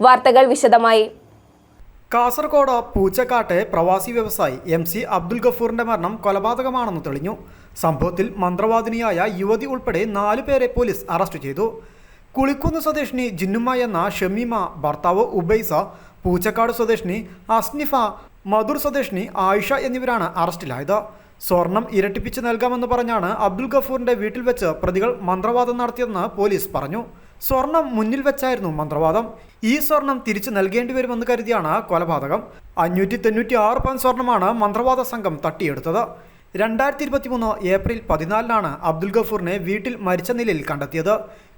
വാർത്തകൾ വിശദമായി. കാസർഗോഡ് പൂച്ചക്കാട്ടെ പ്രവാസി വ്യവസായി എം സി അബ്ദുൽ ഗഫൂറിന്റെ മരണം കൊലപാതകമാണെന്ന് തെളിഞ്ഞു. സംഭവത്തിൽ മന്ത്രവാദിനിയായ യുവതി ഉൾപ്പെടെ നാലു പേരെ പോലീസ് അറസ്റ്റ് ചെയ്തു. കുളിക്കുന്ന് സ്വദേശിനി ജിന്നുമ്മ എന്ന ഷമീമ ഭർത്താവ് ഉബൈസ പൂച്ചക്കാട് സ്വദേശിനി അസ്നിഫ മധുർ സ്വദേശിനി ആയിഷ എന്നിവരാണ് അറസ്റ്റിലായത്. സ്വർണം ഇരട്ടിപ്പിച്ച് നൽകാമെന്ന് പറഞ്ഞാണ് അബ്ദുൽ ഗഫൂറിന്റെ വീട്ടിൽ വെച്ച് പ്രതികൾ മന്ത്രവാദം നടത്തിയതെന്ന് പോലീസ് പറഞ്ഞു. സ്വർണം മുന്നിൽ വെച്ചായിരുന്നു മന്ത്രവാദം. ഈ സ്വർണം തിരിച്ചു നൽകേണ്ടി വരുമെന്ന് കരുതിയാണ് കൊലപാതകം. അഞ്ഞൂറ്റി തൊണ്ണൂറ്റി ആറ് പവൻ സ്വർണമാണ് മന്ത്രവാദ സംഘം തട്ടിയെടുത്തത്. രണ്ടായിരത്തി ഇരുപത്തി മൂന്ന് ഏപ്രിൽ പതിനാലിനാണ് അബ്ദുൽ ഗഫൂറിനെ വീട്ടിൽ മരിച്ച നിലയിൽ കണ്ടെത്തിയത്.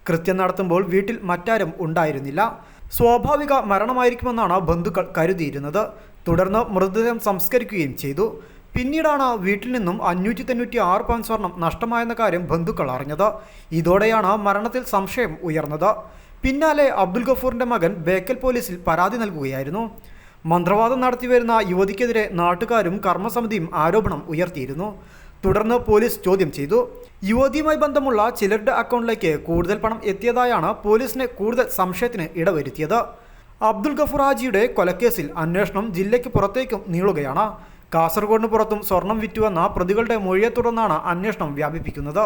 കൃത്യം നടത്തുമ്പോൾ വീട്ടിൽ മറ്റാരും ഉണ്ടായിരുന്നില്ല. സ്വാഭാവിക മരണമായിരിക്കുമെന്നാണ് ബന്ധുക്കൾ കരുതിയിരുന്നത്. തുടർന്ന് മൃതദേഹം സംസ്കരിക്കുകയും ചെയ്തു. പിന്നീടാണ് വീട്ടിൽ നിന്നും അഞ്ഞൂറ്റി തൊണ്ണൂറ്റി ആറ് പവൻ സ്വർണം നഷ്ടമായെന്ന കാര്യം ബന്ധുക്കൾ അറിഞ്ഞത്. ഇതോടെയാണ് മരണത്തിൽ സംശയം ഉയർന്നത്. പിന്നാലെ അബ്ദുൽ ഗഫൂറിന്റെ മകൻ ബേക്കൽ പോലീസിൽ പരാതി നൽകുകയായിരുന്നു. മന്ത്രവാദം നടത്തിവരുന്ന യുവതിക്കെതിരെ നാട്ടുകാരും കർമ്മസമിതിയും ആരോപണം ഉയർത്തിയിരുന്നു. തുടർന്ന് പോലീസ് ചോദ്യം ചെയ്തു. യുവതിയുമായി ബന്ധമുള്ള ചിലരുടെ അക്കൗണ്ടിലേക്ക് കൂടുതൽ പണം എത്തിയതായാണ് പോലീസിനെ കൂടുതൽ സംശയത്തിന് ഇടവരുത്തിയത്. അബ്ദുൽ ഗഫൂർ ഹാജിയുടെ കൊലക്കേസിൽ അന്വേഷണം ജില്ലയ്ക്ക് പുറത്തേക്കും നീളുകയാണ്. കാസർഗോഡിന് പുറത്തും സ്വർണം വിറ്റുവെന്ന പ്രതികളുടെ മൊഴിയെ തുടർന്നാണ് അന്വേഷണം വ്യാപിപ്പിക്കുന്നത്.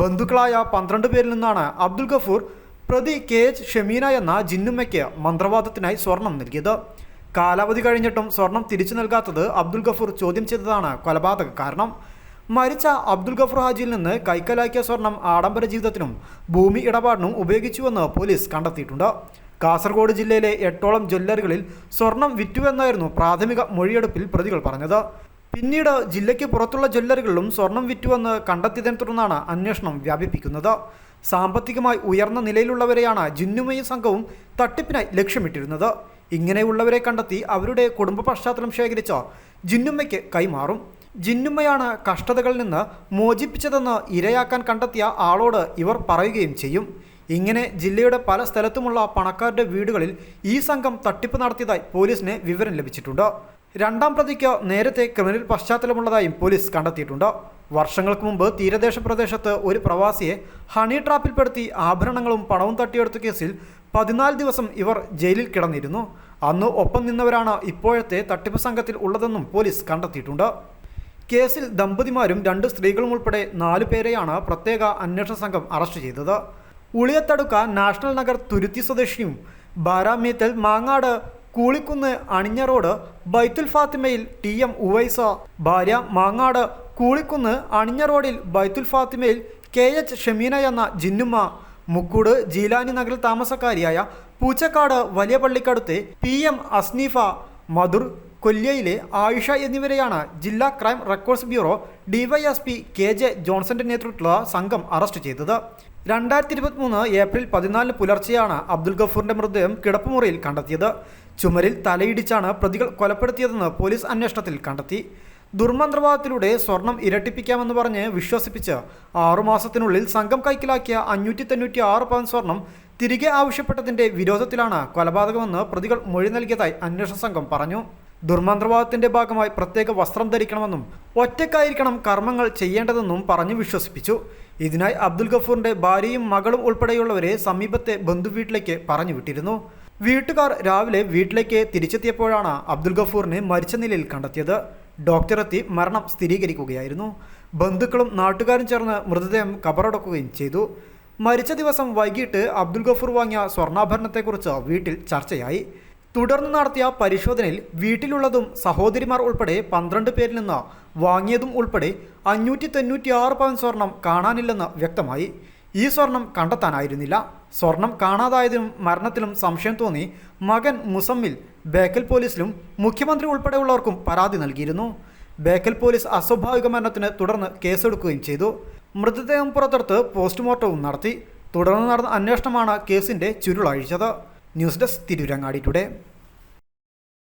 ബന്ധുക്കളായ പന്ത്രണ്ട് പേരിൽ നിന്നാണ് അബ്ദുൽ ഗഫൂർ പ്രതി കെ എച്ച് ഷമീന എന്ന ജിന്നുമ്മയ്ക്ക് മന്ത്രവാദത്തിനായി സ്വർണം നൽകിയത്. കാലാവധി കഴിഞ്ഞിട്ടും സ്വർണം തിരിച്ചു നൽകാത്തത് അബ്ദുൽ ഗഫൂർ ചോദ്യം ചെയ്തതാണ് കൊലപാതക കാരണം. മരിച്ച അബ്ദുൽ ഗഫൂർ ഹാജിയിൽ നിന്ന് കൈക്കലാക്കിയ സ്വർണം ആഡംബര ജീവിതത്തിനും ഭൂമി ഇടപാടിനും ഉപയോഗിച്ചുവെന്ന് പോലീസ് കണ്ടെത്തിയിട്ടുണ്ട്. കാസർഗോഡ് ജില്ലയിലെ എട്ടോളം ജ്വല്ലറികളിൽ സ്വർണം വിറ്റുവെന്നായിരുന്നു പ്രാഥമിക മൊഴിയെടുപ്പിൽ പ്രതികൾ പറഞ്ഞത്. പിന്നീട് ജില്ലയ്ക്ക് പുറത്തുള്ള ജ്വല്ലറികളിലും സ്വർണം വിറ്റുവെന്ന് കണ്ടെത്തിയതിനെ തുടർന്നാണ് അന്വേഷണം വ്യാപിപ്പിക്കുന്നത്. സാമ്പത്തികമായി ഉയർന്ന നിലയിലുള്ളവരെയാണ് ജിന്നുമയും സംഘവും തട്ടിപ്പിനായി ലക്ഷ്യമിട്ടിരുന്നത്. ഇങ്ങനെയുള്ളവരെ കണ്ടെത്തി അവരുടെ കുടുംബ പശ്ചാത്തലം ശേഖരിച്ച ജിന്നുമ്മയ്ക്ക് കൈമാറും. ജിന്നുമ്മയാണ് കഷ്ടതകളിൽ നിന്ന് മോചിപ്പിച്ചതെന്ന് ഇരയാക്കാൻ കണ്ടെത്തിയ ആളോട് ഇവർ പറയുകയും ചെയ്യും. ഇങ്ങനെ ജില്ലയുടെ പല സ്ഥലത്തുമുള്ള പണക്കാരുടെ വീടുകളിൽ ഈ സംഘം തട്ടിപ്പ് നടത്തിയതായി പോലീസിന് വിവരം ലഭിച്ചിട്ടുണ്ട്. രണ്ടാം പ്രതിക്ക് നേരത്തെ ക്രിമിനൽ പശ്ചാത്തലമുള്ളതായും പോലീസ് കണ്ടെത്തിയിട്ടുണ്ട്. വർഷങ്ങൾക്ക് മുമ്പ് തീരദേശ പ്രദേശത്ത് ഒരു പ്രവാസിയെ ഹണി ട്രാപ്പിൽപ്പെടുത്തി ആഭരണങ്ങളും പണവും തട്ടിയെടുത്ത കേസിൽ പതിനാല് ദിവസം ഇവർ ജയിലിൽ കിടന്നിരുന്നു. അന്ന് ഒപ്പം നിന്നവരാണ് ഇപ്പോഴത്തെ തട്ടിപ്പ് സംഘത്തിൽ ഉള്ളതെന്നും പോലീസ് കണ്ടെത്തിയിട്ടുണ്ട്. കേസിൽ ദമ്പതിമാരും രണ്ട് സ്ത്രീകളും ഉൾപ്പെടെ നാലു പേരെയാണ് പ്രത്യേക അന്വേഷണ സംഘം അറസ്റ്റ് ചെയ്തത്. ഉളിയത്തടുക്ക നാഷണൽ നഗർ തുരുത്തി സ്വദേശിയും ബാരാമ്യത്തിൽ മാങ്ങാട് കൂളിക്കുന്ന് അണിഞ്ഞ റോഡ് ബൈത്തുൽ ഫാത്തിമയിൽ ടി എം ഉവൈസ. ഭാര്യ മാങ്ങാട് കൂളിക്കുന്ന് അണിഞ്ഞ റോഡിൽ ബൈത്തുൽ ഫാത്തിമയിൽ കെ എച്ച് ഷമീന എന്ന ജിന്നുമ്മ. മുക്കൂട് ജീലാനി നഗറിൽ താമസക്കാരിയായ പൂച്ചക്കാട് വലിയ പള്ളിക്കടുത്ത് പി എം അസ്നീഫ. മധുർ കൊല്യയിലെ ആയിഷ എന്നിവരെയാണ് ജില്ലാ crime records bureau DYSP K J ജോൺസന്റെ നേതൃത്വത്തിലുള്ള സംഘം അറസ്റ്റ് ചെയ്തത്. രണ്ടായിരത്തി ഇരുപത്തിമൂന്ന് ഏപ്രിൽ പതിനാലിന് പുലർച്ചെയാണ് അബ്ദുൽ ഗഫൂറിന്റെ മൃതദേഹം കിടപ്പുമുറിയിൽ കണ്ടെത്തിയത്. ചുമരിൽ തലയിടിച്ചാണ് പ്രതികൾ കൊലപ്പെടുത്തിയതെന്ന് പോലീസ് അന്വേഷണത്തിൽ കണ്ടെത്തി. ദുർമന്ത്രവാദത്തിലൂടെ സ്വർണം ഇരട്ടിപ്പിക്കാമെന്ന് പറഞ്ഞ് വിശ്വസിപ്പിച്ച് ആറുമാസത്തിനുള്ളിൽ സംഘം കൈക്കലാക്കിയ അഞ്ഞൂറ്റി തൊണ്ണൂറ്റി ആറ് പവൻ സ്വർണം തിരികെ ആവശ്യപ്പെട്ടതിന്റെ വിരോധത്തിലാണ് കൊലപാതകമെന്ന് പ്രതികൾ മൊഴി നൽകിയതായി അന്വേഷണ സംഘം പറഞ്ഞു. ദുർമന്ത്രവാദത്തിന്റെ ഭാഗമായി പ്രത്യേക വസ്ത്രം ധരിക്കണമെന്നും ഒറ്റക്കായിരിക്കണം കർമ്മങ്ങൾ ചെയ്യേണ്ടതെന്നും പറഞ്ഞു വിശ്വസിപ്പിച്ചു. ഇതിനായി അബ്ദുൽ ഗഫൂറിന്റെ ഭാര്യയും മകളും ഉൾപ്പെടെയുള്ളവരെ സമീപത്തെ ബന്ധുവീട്ടിലേക്ക് പറഞ്ഞു വിട്ടിരുന്നു. വീട്ടുകാർ രാവിലെ വീട്ടിലേക്ക് തിരിച്ചെത്തിയപ്പോഴാണ് അബ്ദുൽ ഗഫൂറിനെ മരിച്ച നിലയിൽ കണ്ടെത്തിയത്. ഡോക്ടറെത്തി മരണം സ്ഥിരീകരിക്കുകയായിരുന്നു. ബന്ധുക്കളും നാട്ടുകാരും ചേർന്ന് മൃതദേഹം കബറടക്കുകയും ചെയ്തു. മരിച്ച ദിവസം വൈകിട്ട് അബ്ദുൽ ഗഫൂർ വാങ്ങിയ സ്വർണാഭരണത്തെക്കുറിച്ച് വീട്ടിൽ ചർച്ചയായി. തുടർന്ന് നടത്തിയ പരിശോധനയിൽ വീട്ടിലുള്ളതും സഹോദരിമാർ ഉൾപ്പെടെ പന്ത്രണ്ട് പേരിൽ നിന്ന് വാങ്ങിയതും ഉൾപ്പെടെ അഞ്ഞൂറ്റി തൊണ്ണൂറ്റി ആറ് പവൻ സ്വർണം കാണാനില്ലെന്ന് വ്യക്തമായി. ഈ സ്വർണം കണ്ടെത്താനായിരുന്നില്ല. സ്വർണം കാണാതായതിനും മരണത്തിലും സംശയം തോന്നി മകൻ മുസമ്മിൽ ബേക്കൽ പോലീസിലും മുഖ്യമന്ത്രി ഉൾപ്പെടെയുള്ളവർക്കും പരാതി നൽകിയിരുന്നു. ബേക്കൽ പോലീസ് അസ്വാഭാവിക മരണത്തിന് തുടർന്ന് കേസെടുക്കുകയും ചെയ്തു. മൃതദേഹം പുറത്തെടുത്ത് പോസ്റ്റ്മോർട്ടവും നടത്തി. തുടർന്ന് നടന്ന അന്വേഷണമാണ് കേസിന്റെ ചുരുളഴിച്ചത്. News desk Tirurangadi today.